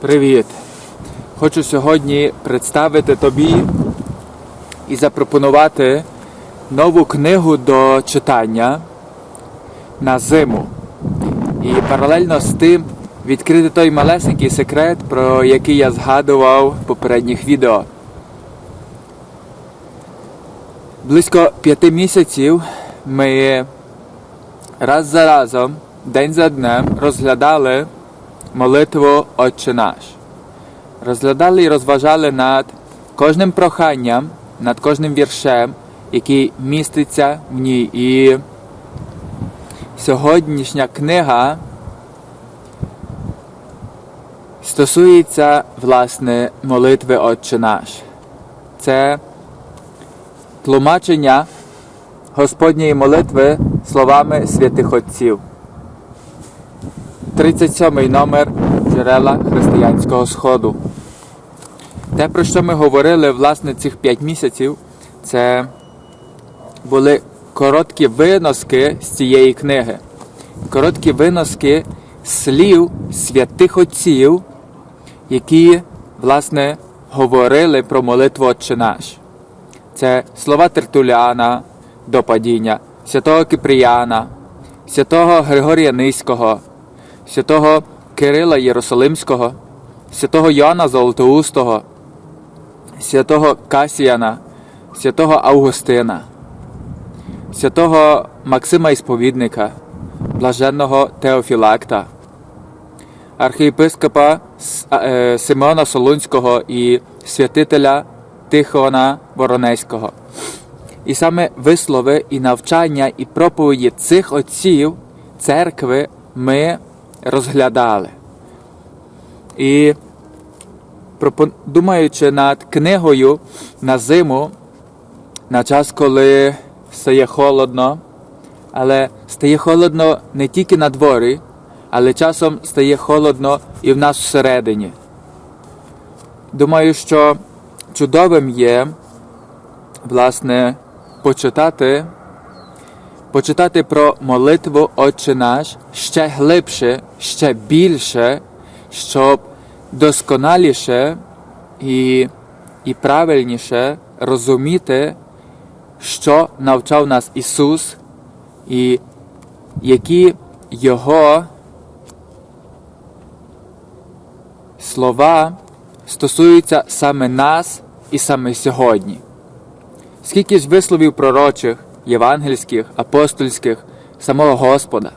Привіт! Хочу сьогодні представити тобі і запропонувати нову книгу до читання на зиму. І паралельно з тим відкрити той малесенький секрет, про який я згадував в попередніх відео. Близько п'яти місяців ми раз за разом, день за днем розглядали молитву Отче наш. Розглядали і розважали над кожним проханням, над кожним віршем, який міститься в ній. І сьогоднішня книга стосується власне молитви Отче наш. Це тлумачення Господньої молитви словами святих Отців. 37 номер джерела християнського сходу. Те, про що ми говорили власне цих 5 місяців, це були короткі виноски з цієї книги. Короткі виноски слів святих отців, які, власне, говорили про молитву Отче наш. Це слова Тертуляна до падіння, святого Кипріяна, святого Григорія Низького, святого Кирила Єрусалимського, святого Йоанна Золотоустого, святого Касіяна, святого Августина, святого Максима Ісповідника, блаженного Теофілакта, архієпископа е, Симеона Солунського і святителя Тихона Воронезького. І саме вислови і навчання, і проповіді цих отців церкви ми розглядали. І думаючи над книгою на зиму, на час, коли стає холодно, але стає холодно не тільки на дворі, але часом стає холодно і в нас всередині. Думаю, що чудовим є, власне, почитати, почитати про молитву Отче наш ще глибше, ще більше, щоб досконаліше і, і правильніше розуміти, що навчав нас Ісус, і які Його слова стосуються саме нас і саме сьогодні. Скільки ж висловів пророчих, євангельських, апостольських, самого Господа,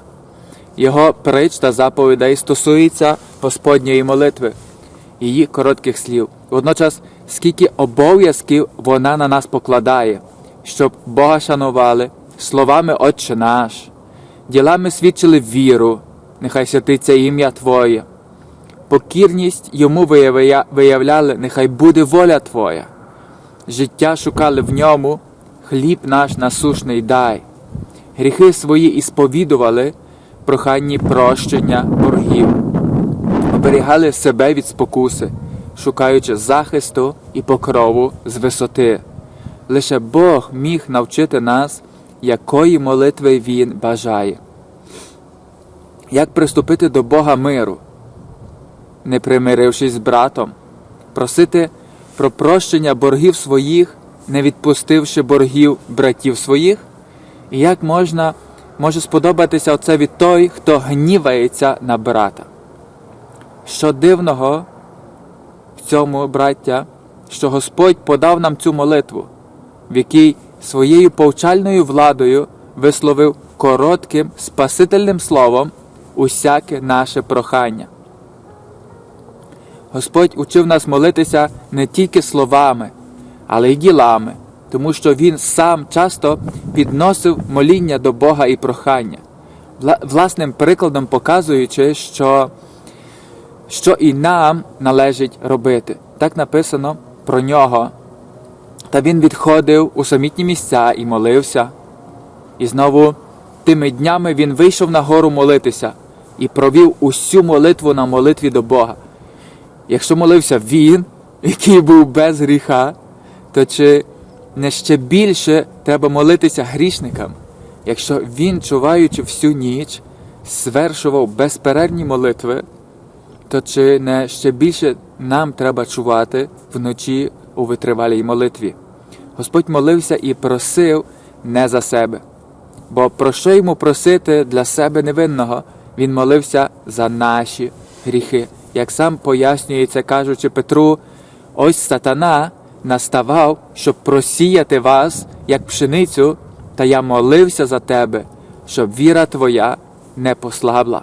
Його притч та заповідей стосується Господньої молитви, її коротких слів. Водночас, скільки обов'язків вона на нас покладає, щоб Бога шанували, словами Отче наш, ділами свідчили віру, нехай святиться ім'я Твоє, покірність йому виявляли, нехай буде воля Твоя. Життя шукали в ньому, хліб наш насушний дай. Гріхи свої і сповідували, проханні прощення боргів, оберігали себе від спокуси, шукаючи захисту і покрову з висоти. Лише Бог міг навчити нас, якої молитви Він бажає. Як приступити до Бога миру, не примирившись з братом, просити про прощення боргів своїх, не відпустивши боргів братів своїх? І як можна може сподобатися оце від той, хто гнівається на брата? Що дивного в цьому, браття, що Господь подав нам цю молитву, в якій своєю повчальною владою висловив коротким спасительним словом усяке наше прохання. Господь учив нас молитися не тільки словами, але й ділами, тому що Він сам часто підносив моління до Бога і прохання, власним прикладом показуючи, що, що і нам належить робити. Так написано про нього. Та він відходив у самітні місця і молився. І знову тими днями він вийшов на гору молитися і провів усю молитву на молитві до Бога. Якщо молився він, який був без гріха, то чи не ще більше треба молитися грішникам, якщо він, чуваючи всю ніч, звершував безперервні молитви, то чи не ще більше нам треба чувати вночі у витривалій молитві? Господь молився і просив не за себе. Бо про що йому просити для себе невинного? Він молився за наші гріхи. Як сам пояснюється, кажучи Петру, ось сатана наставав, щоб просіяти вас, як пшеницю, та я молився за тебе, щоб віра твоя не послабла.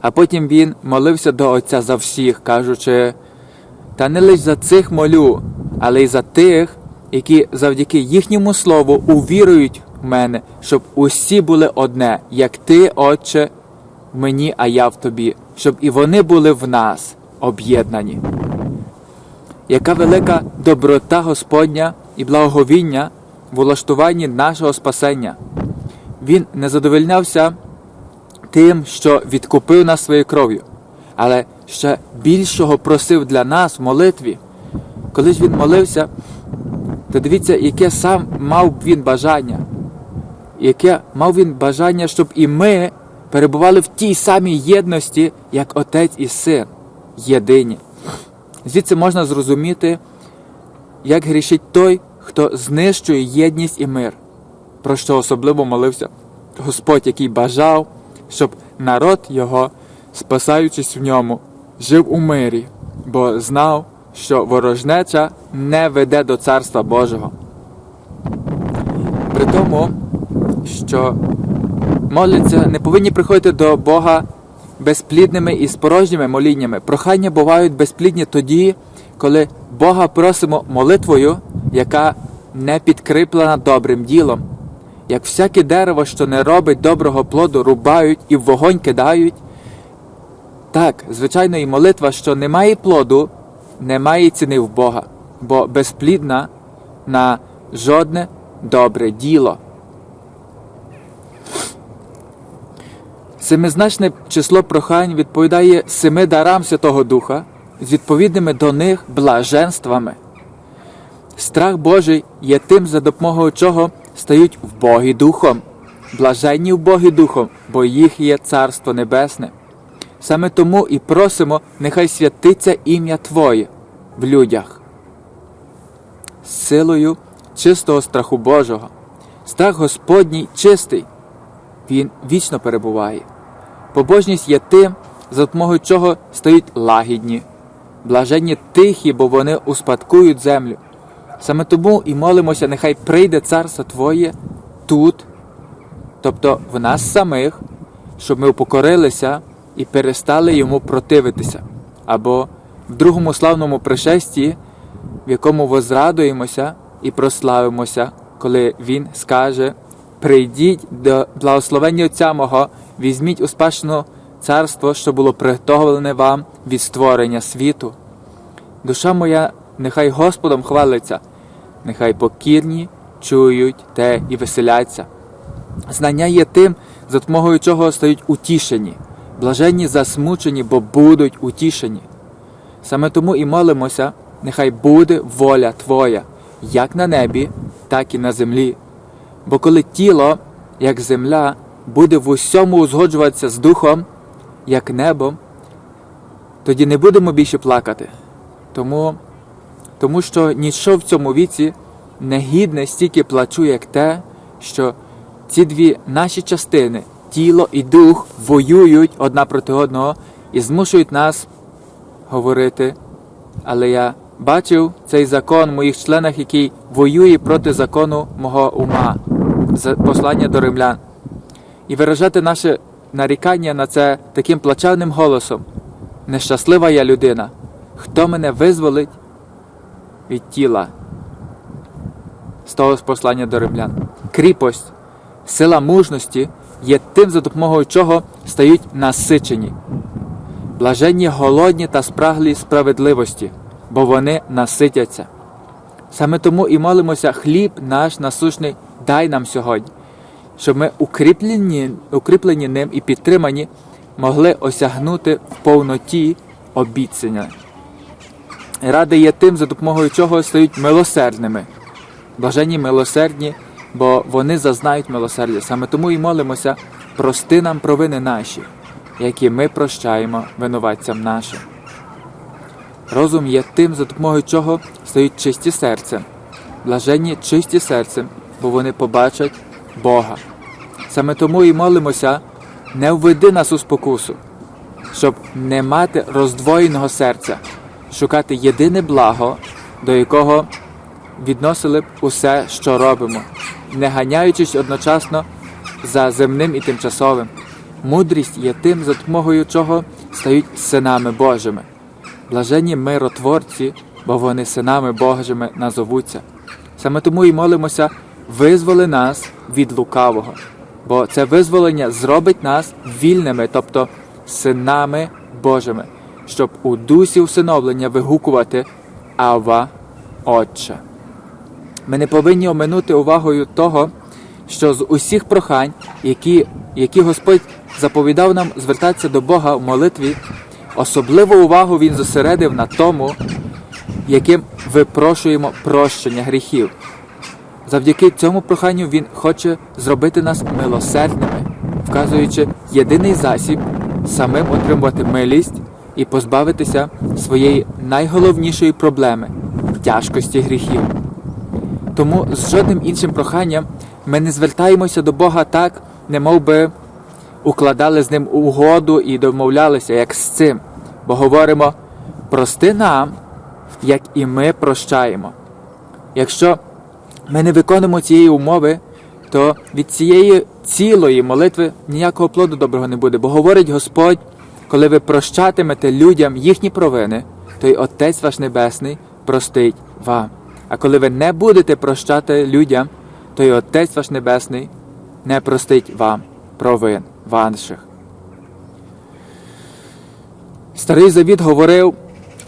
А потім він молився до Отця за всіх, кажучи, та не лише за цих молю, але й за тих, які завдяки їхньому слову увірують в мене, щоб усі були одне, як ти, Отче, в мені, а я в тобі, щоб і вони були в нас об'єднані. Яка велика доброта Господня і благоговіння в улаштуванні нашого спасення. Він не задовольнявся тим, що відкупив нас своєю кров'ю, але ще більшого просив для нас в молитві. Коли ж він молився, то дивіться, яке сам мав він бажання, яке мав він бажання, щоб і ми перебували в тій самій єдності, як отець і син, єдині. Звідси можна зрозуміти, як грішить той, хто знищує єдність і мир, про що особливо молився Господь, який бажав, щоб народ його, спасаючись в ньому, жив у мирі, бо знав, що ворожнеча не веде до Царства Божого. При тому, що моляться, не повинні приходити до Бога безплідними і спорожніми моліннями. Прохання бувають безплідні тоді, коли Бога просимо молитвою, яка не підкріплена добрим ділом. Як всяке дерево, що не робить доброго плоду, рубають і в вогонь кидають. Так, звичайно, і молитва, що не має плоду, не має ціни в Бога, бо безплідна на жодне добре діло. Семизначне число прохань відповідає семи дарам Святого Духа з відповідними до них блаженствами. Страх Божий є тим, за допомогою чого стають в Богі Духом, блаженні в Духом, бо їх є Царство Небесне. Саме тому і просимо, нехай святиться ім'я Твоє в людях. Силою чистого страху Божого. Страх Господній чистий, він вічно перебуває. Побожність є тим, за допомогою чого стають лагідні, блаженні тихі, бо вони успадкують землю. Саме тому і молимося, нехай прийде царство Твоє тут, тобто в нас самих, щоб ми упокорилися і перестали йому противитися. Або в другому славному пришесті, в якому возрадуємося і прославимося, коли Він скаже: Прийдіть до благословення Отця мого, візьміть у спадщину царство, що було приготовлене вам від створення світу. Душа моя, нехай Господом хвалиться, нехай покірні чують те і веселяться. Знання є тим, за допомогою чого стають утішені, блаженні засмучені, бо будуть утішені. Саме тому і молимося, нехай буде воля Твоя, як на небі, так і на землі. Бо коли тіло, як земля, буде в усьому узгоджуватися з духом, як небом, тоді не будемо більше плакати. Тому, тому що ніщо в цьому віці не гідне стільки плачу, як те, що ці дві наші частини, тіло і дух, воюють одна проти одного і змушують нас говорити. Але я бачив цей закон в моїх членах, який воює проти закону мого ума, послання до римлян, і виражати наше нарікання на це таким плачевним голосом. Нещаслива я людина, хто мене визволить від тіла? З того послання до римлян. Кріпость, сила мужності є тим, за допомогою чого стають насичені, блаженні голодні та спраглі справедливості, бо вони наситяться. Саме тому і молимося, хліб наш насущний дай нам сьогодні, щоб ми укріплені, укріплені ним і підтримані могли осягнути в повноті обіцяння. Ради є тим, за допомогою чого стають милосердними, блаженні милосердні, бо вони зазнають милосердя. Саме тому і молимося, прости нам провини наші, як і ми прощаємо винуватцям нашим. Розум є тим, за допомогою чого стають чисті серцем. Блаженні чисті серцем, бо вони побачать Бога. Саме тому і молимося, не введи нас у спокусу, щоб не мати роздвоєного серця, шукати єдине благо, до якого відносили б усе, що робимо, не ганяючись одночасно за земним і тимчасовим. Мудрість є тим, за допомогою чого стають синами Божими. Блаженні миротворці, бо вони синами Божими назовуться. Саме тому і молимося, визволи нас від лукавого, бо це визволення зробить нас вільними, тобто синами Божими, щоб у дусі усиновлення вигукувати Ава Отче. Ми не повинні оминути увагою того, що з усіх прохань, які, які Господь заповідав нам звертатися до Бога в молитві, особливу увагу Він зосередив на тому, яким випрошуємо прощення гріхів. Завдяки цьому проханню Він хоче зробити нас милосердними, вказуючи єдиний засіб самим отримувати милість і позбавитися своєї найголовнішої проблеми тяжкості гріхів. Тому з жодним іншим проханням ми не звертаємося до Бога так, немов би укладали з ним угоду і домовлялися, як з цим, бо говоримо прости нам, як і ми прощаємо. Якщо ми не виконуємо цієї умови, то від цієї цілої молитви ніякого плоду доброго не буде. Бо говорить Господь, коли ви прощатимете людям їхні провини, то й Отець ваш Небесний простить вам. А коли ви не будете прощати людям, то й Отець ваш Небесний не простить вам провин ваших. Старий Завіт говорив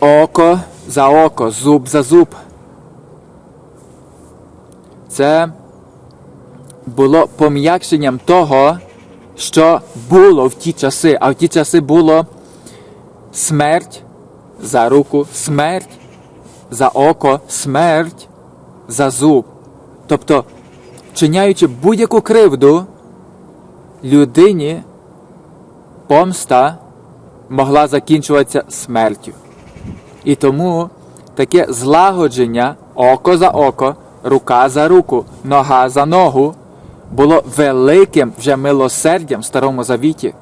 око за око, зуб за зуб. Це було пом'якшенням того, що було в ті часи, а в ті часи було смерть за руку, смерть за око, смерть за зуб. Тобто, вчиняючи будь-яку кривду, людині помста могла закінчуватися смертю. І тому таке злагодження око за око, рука за руку, нога за ногу було великим вже милосердям в Старому Завіті.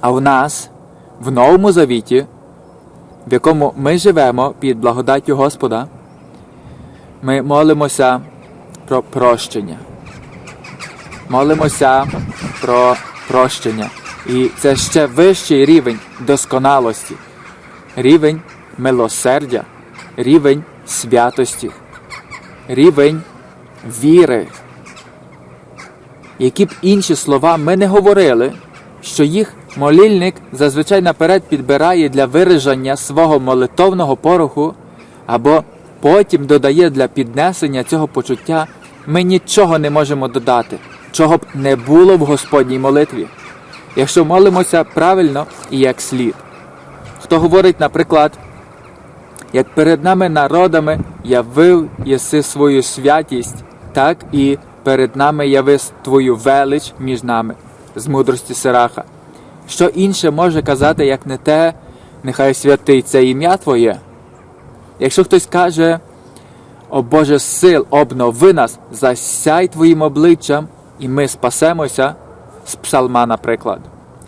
А в нас, в Новому Завіті, в якому ми живемо під благодаттю Господа, ми молимося про прощення. Молимося про прощення. І це ще вищий рівень досконалості, рівень милосердя, рівень святості, рівень віри. Які б інші слова ми не говорили, що їх молільник зазвичай наперед підбирає для вираження свого молитовного пороху, або потім додає для піднесення цього почуття, ми нічого не можемо додати, чого б не було в Господній молитві, якщо молимося правильно і як слід. Хто говорить, наприклад, як перед нами народами явив єси свою святість, так і перед нами яви твою велич між нами, з мудрості Сираха. Що інше може казати, як не те, нехай святить це ім'я Твоє. Якщо хтось каже, о Боже сил, обнови нас, засяй Твоїм обличчям, і ми спасемося з псалма, наприклад.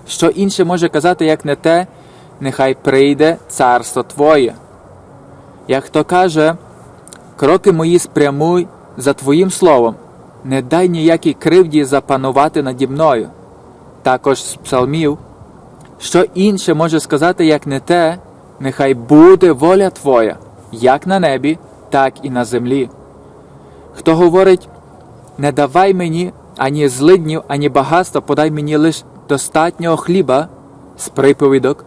Що інше може казати, як не те, нехай прийде царство Твоє. Як хто каже, кроки мої спрямуй за Твоїм словом, не дай ніякій кривді запанувати наді мною. Також з псалмів, що інше може сказати, як не те, нехай буде воля Твоя, як на небі, так і на землі. Хто говорить, не давай мені ані злиднів, ані багатства, подай мені лише достатнього хліба з приповідок.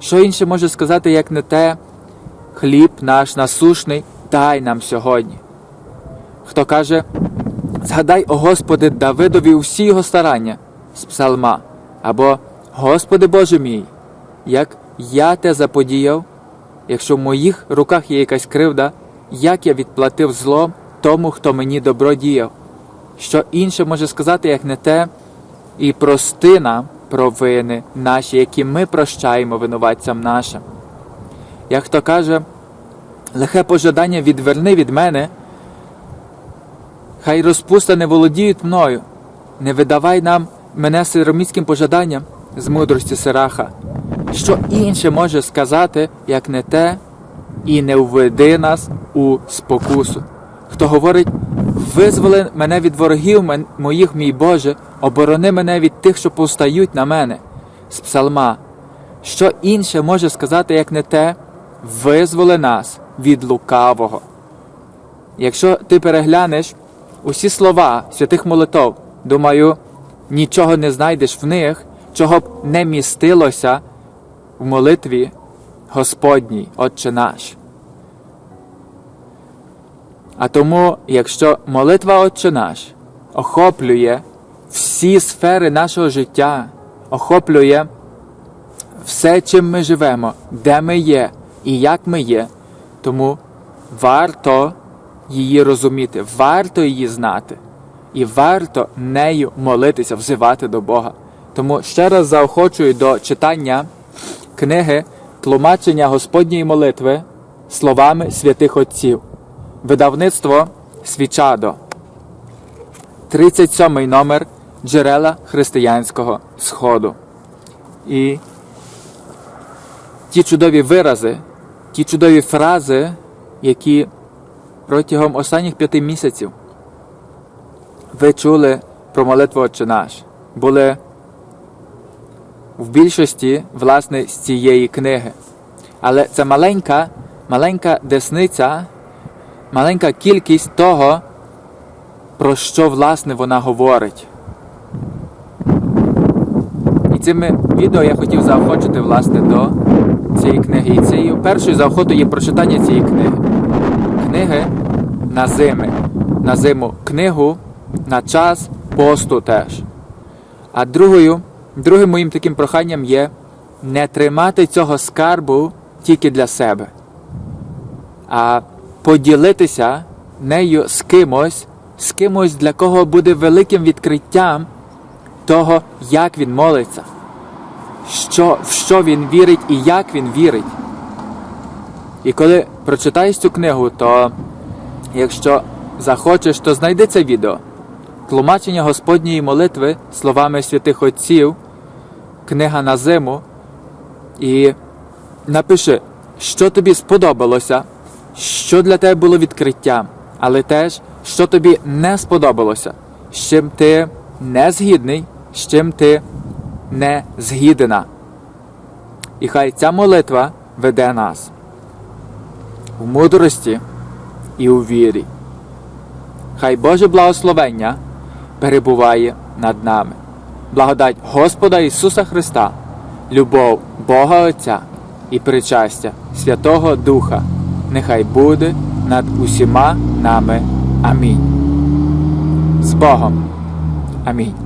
Що інше може сказати, як не те, хліб наш насушний, дай нам сьогодні. Хто каже, згадай, о Господи, Давидові усі його старання з псалма, або Господи Боже мій, як я те заподіяв, якщо в моїх руках є якась кривда, як я відплатив злом тому, хто мені добро діяв. Що інше може сказати, як не те, і прости нам провини наші, які ми прощаємо винуватцям нашим. Як хто каже, лихе пожадання відверни від мене, хай розпуста не володіють мною, не видавай нам мене сироміцьким пожаданням з мудрості Сираха. Що інше може сказати, як не те, і не введи нас у спокусу. Хто говорить, визволи мене від ворогів моїх, мій Боже, оборони мене від тих, що повстають на мене. З псалма. Що інше може сказати, як не те, визволи нас від лукавого. Якщо ти переглянеш усі слова святих молитов, думаю, нічого не знайдеш в них, чого б не містилося в молитві Господній, Отче наш. А тому, якщо молитва Отче наш охоплює всі сфери нашого життя, охоплює все, чим ми живемо, де ми є і як ми є, тому варто її розуміти, варто її знати, і варто нею молитися, взивати до Бога. Тому ще раз заохочую до читання книги Тлумачення Господньої молитви словами святих Отців. Видавництво Свічадо. 37 номер Джерела християнського Сходу. І ті чудові вирази, ті чудові фрази, які протягом останніх п'яти місяців ви чули про молитву Отче наш, були в більшості, власне, з цієї книги. Але це маленька, маленька десниця, маленька кількість того, про що власне вона говорить. І цими відео я хотів заохочити власне до цієї книги. І цією першою заохотою є прочитання цієї книги. Книги на зими. На зиму книгу на час посту теж. А другою, другим моїм таким проханням є не тримати цього скарбу тільки для себе, а поділитися нею з кимось, з кимось, для кого буде великим відкриттям того, як він молиться, що, в що він вірить і як він вірить. І коли прочитаєш цю книгу, то якщо захочеш, то знайди це відео. Тлумачення Господньої молитви словами святих Отців, книга на зиму, і напиши, що тобі сподобалося, що для тебе було відкриттям, але теж, що тобі не сподобалося, з чим ти не згідний, з чим ти не згідна. І хай ця молитва веде нас в мудрості і у вірі. Хай Боже благословення перебуває над нами. Благодать Господа Ісуса Христа, любов Бога Отця і причастя Святого Духа нехай буде над усіма нами. Амінь. З Богом. Амінь.